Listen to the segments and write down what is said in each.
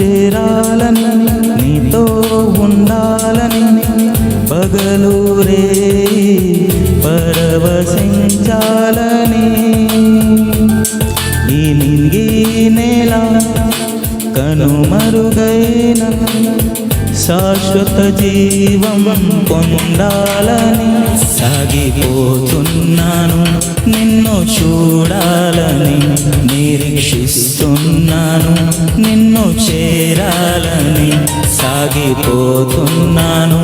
చేరాలని నీతో ఉండాలని పగలూరే పరవశించాలని. ఈ నింగి నేల కనుమరుగైన శాశ్వత జీవం పొందాలని సాగిపోతున్నాను. నిన్ను చూడాలని నిరీక్షిస్తున్నాను. నిన్ను చేరాలని సాగిపోతున్నాను.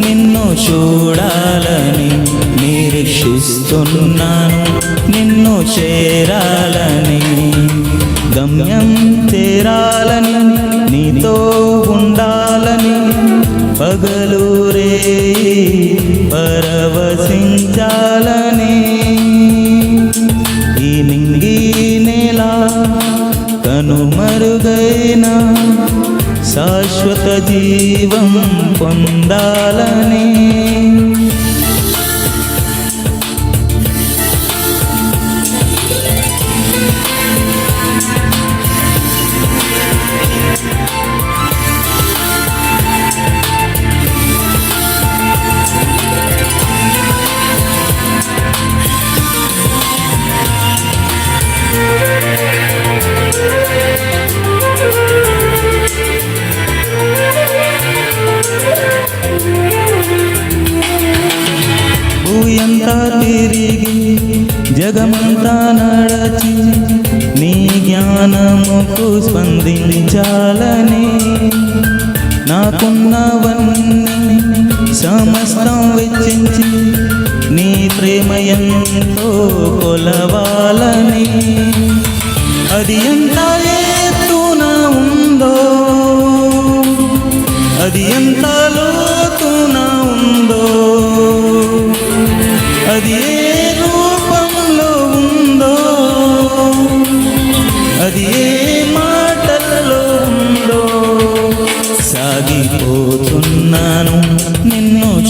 నిన్ను చూడాలని నిరీక్షిస్తున్నాను. నిన్ను చేరాలని గమ్యం చేరాలని కనుమరుగైన శాశ్వత జీవం పొందాలని జగమంతా నడచి నీ జ్ఞానముకు స్పందించాలని. నాకున్నవన్నీ సమస్తం వెచ్చించి నీ ప్రేమయంతో కొలవాలని. అది ఎంత ఎత్తున ఉందో అది ఎంత లోతున ఉందో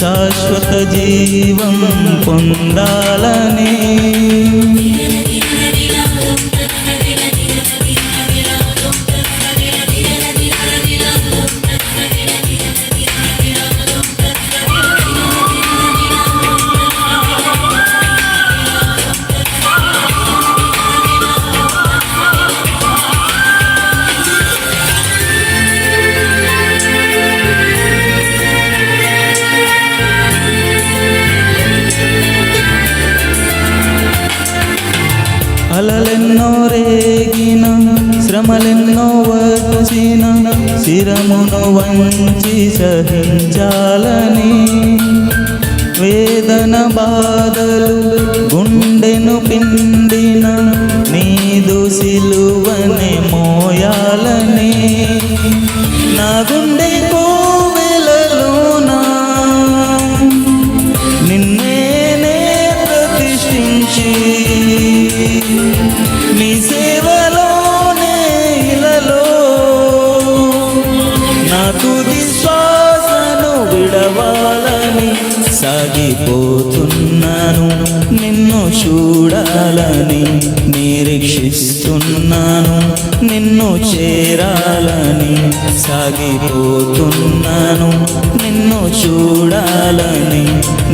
శాశ్వత జీవం పొందాలని. అలలెన్నో రేగిన శ్రమలెన్నో వచ్చిన శిరమును వంచి సహించాలని. వేదన బాధలు గుండెను పిండిన నీదు సిలువని మోయాలని. నా గుండె చూడాలని నిరీక్షిస్తున్నాను. నిన్ను చేరాలని సాగిపోతున్నాను. నిన్ను చూడాలని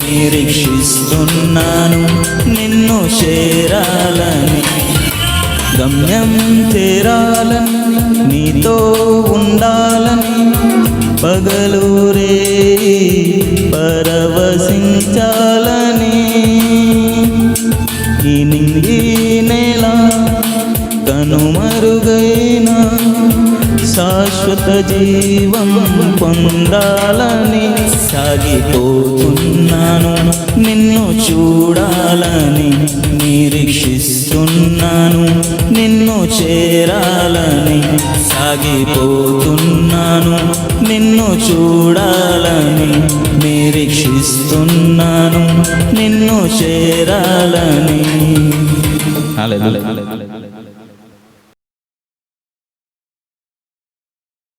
నిరీక్షిస్తున్నాను. నిన్ను చేరాలని గమ్యం తేరాలని నీతో ఉండాలని పగలు మరుగైనా శాశ్వత జీవం పొందాలని సాగిపోతున్నాను. నిన్ను చూడాలని నిరీక్షిస్తున్నాను. నిన్ను చేరాలని సాగిపోతున్నాను. నిన్ను చూడాలని నిరీక్షిస్తున్నాను. నిన్ను చేరాలని హల్లెలూయా